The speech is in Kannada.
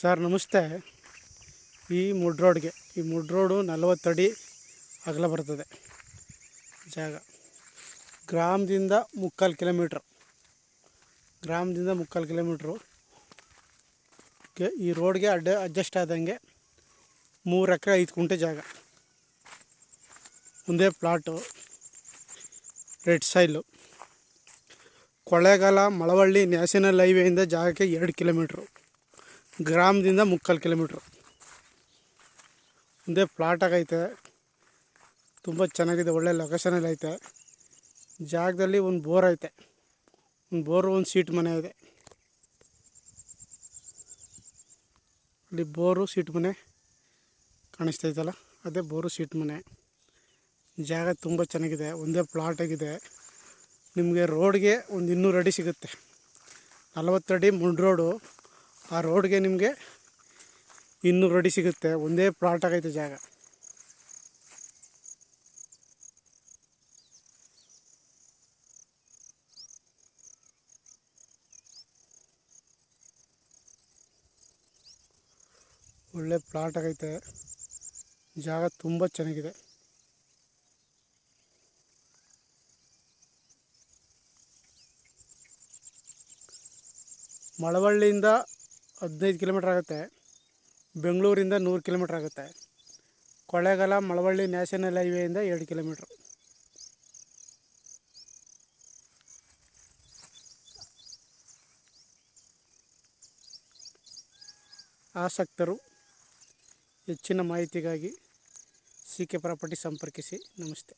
ಸರ್, ನಮಸ್ತೆ. ಈ ಮುಡ್ ರೋಡ್ಗೆ, ಈ ಮುಡ್ ರೋಡು ನಲವತ್ತಡಿ ಅಗಲ ಬರ್ತದೆ. ಜಾಗ. ಗ್ರಾಮದಿಂದ ಮುಕ್ಕಾಲು ಕಿಲೋಮೀಟ್ರ್. ಗ್ರಾಮದಿಂದ ಮುಕ್ಕಾಲು ಕಿಲೋಮೀಟ್ರು. ಈ ರೋಡ್ಗೆ ಅಡ್ಡ, ಅಡ್ಜಸ್ಟ್ ಆದಂಗೆ ಮೂರು ಎಕರೆ, ಐದು ಕುಂಟೆ ಜಾಗ. ಒಂದೇ plot. Red soil. Kollegala Malavalli, national ಹೈವೇಯಿಂದ ಜಾಗಕ್ಕೆ ಎರಡು ಕಿಲೋಮೀಟ್ರು. ಗ್ರಾಮದಿಂದ ಮುಕ್ಕಾಲು ಕಿಲೋಮೀಟ್ರು. ಒಂದೇ ಪ್ಲಾಟಾಗೈತೆ ತುಂಬ ಚೆನ್ನಾಗಿದೆ, ಒಳ್ಳೆ ಲೊಕೇಶನಲ್ಲಿ ಐತೆ. ಜಾಗದಲ್ಲಿ ಒಂದು ಬೋರ್ ಐತೆ. ಒಂದು ಬೋರು, ಒಂದು ಸೀಟ್ ಮನೆ ಇದೆ. ಅಲ್ಲಿ ಬೋರು ಸೀಟ್ ಮನೆ ಕಾಣಿಸ್ತೈತಲ್ಲ ಅದೇ ಬೋರು ಸೀಟ್ ಮನೆ. ಜಾಗ ತುಂಬ ಚೆನ್ನಾಗಿದೆ, ಒಂದೇ ಪ್ಲಾಟಾಗಿದೆ ನಿಮಗೆ ರೋಡ್ಗೆ ಒಂದು ಇನ್ನೂರು ಅಡಿ ಸಿಗುತ್ತೆ. ನಲವತ್ತಡಿ ಮುಂಡ್ ರೋಡು ಆ ರೋಡ್ಗೆ ನಿಮಗೆ ಇನ್ನೂರು ಅಡಿ ಸಿಗುತ್ತೆ. ಒಂದೇ ಪ್ಲಾಟ್ ಆಗೈತೆ ಜಾಗ. ಒಳ್ಳೆ ಪ್ಲಾಟ್ ಆಗೈತೆ. ಜಾಗ ತುಂಬ ಚೆನ್ನಾಗಿದೆ. ಮಳವಳ್ಳಿಯಿಂದ ಹದಿನೈದು ಕಿಲೋಮೀಟ್ರ್ ಆಗುತ್ತೆ. ಬೆಂಗಳೂರಿಂದ ನೂರು ಕಿಲೋಮೀಟ್ರ್ ಆಗುತ್ತೆ. ಕೊಳ್ಳೇಗಾಲ ಮಳವಳ್ಳಿ, ನ್ಯಾಷನಲ್ ಹೈವೇಯಿಂದ ಎರಡು ಕಿಲೋಮೀಟ್ರ್. ಆಸಕ್ತರು, ಹೆಚ್ಚಿನ ಮಾಹಿತಿಗಾಗಿ ಸಿ ಕೆ ಪ್ರಾಪರ್ಟಿ ಸಂಪರ್ಕಿಸಿ. ನಮಸ್ತೆ.